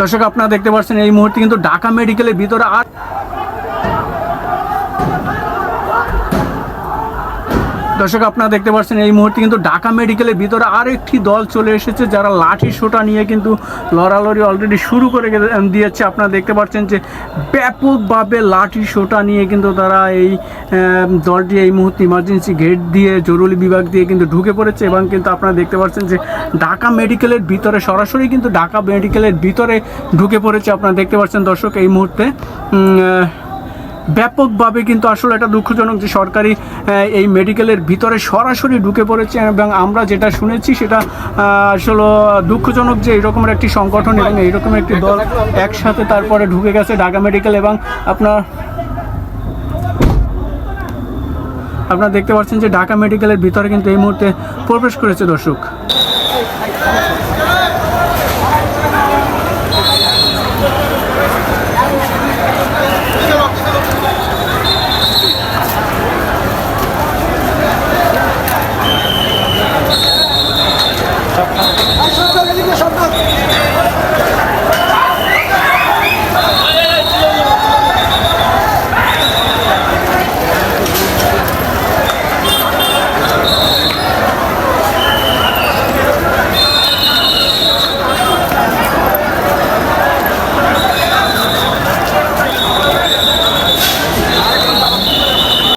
দর্শক আপনারা দেখতে পাচ্ছেন এই মুহূর্তে কিন্তু ঢাকা মেডিকেলের ভিতরে আর দর্শক, আপনারা দেখতে পাচ্ছেন এই মুহূর্তে কিন্তু ঢাকা মেডিকেলের ভিতরে আরেকটি দল চলে এসেছে যারা লাঠি সোটা নিয়ে কিন্তু লড়ালড়ি অলরেডি শুরু করে দিয়েছে। আপনারা দেখতে পাচ্ছেন যে ব্যাপকভাবে লাঠি সোটা নিয়ে কিন্তু তারা এই দলটি এই মুহূর্তে ইমার্জেন্সি গেট দিয়ে, জরুরি বিভাগ দিয়ে কিন্তু ঢুকে পড়েছে এবং কিন্তু আপনারা দেখতে পাচ্ছেন যে ঢাকা মেডিকেলের ভিতরে সরাসরি কিন্তু ঢাকা মেডিকেলের ভিতরে ঢুকে পড়েছে। আপনারা দেখতে পাচ্ছেন দর্শক, এই মুহূর্তে ব্যাপকভাবে কিন্তু আসলে এটা দুঃখজনক যে সরকারি এই মেডিকেলের ভিতরে সরাসরি ঢুকে পড়েছে এবং আমরা যেটা শুনেছি সেটা আসলে দুঃখজনক যে এরকমের একটি সংগঠন এবং এইরকম একটি দল একসাথে তারপরে ঢুকে গেছে ঢাকা মেডিকেল এবং আপনার, আপনারা দেখতে পাচ্ছেন যে ঢাকা মেডিকেলের ভিতরে কিন্তু এই মুহূর্তে প্রবেশ করেছে দর্শক। Stop.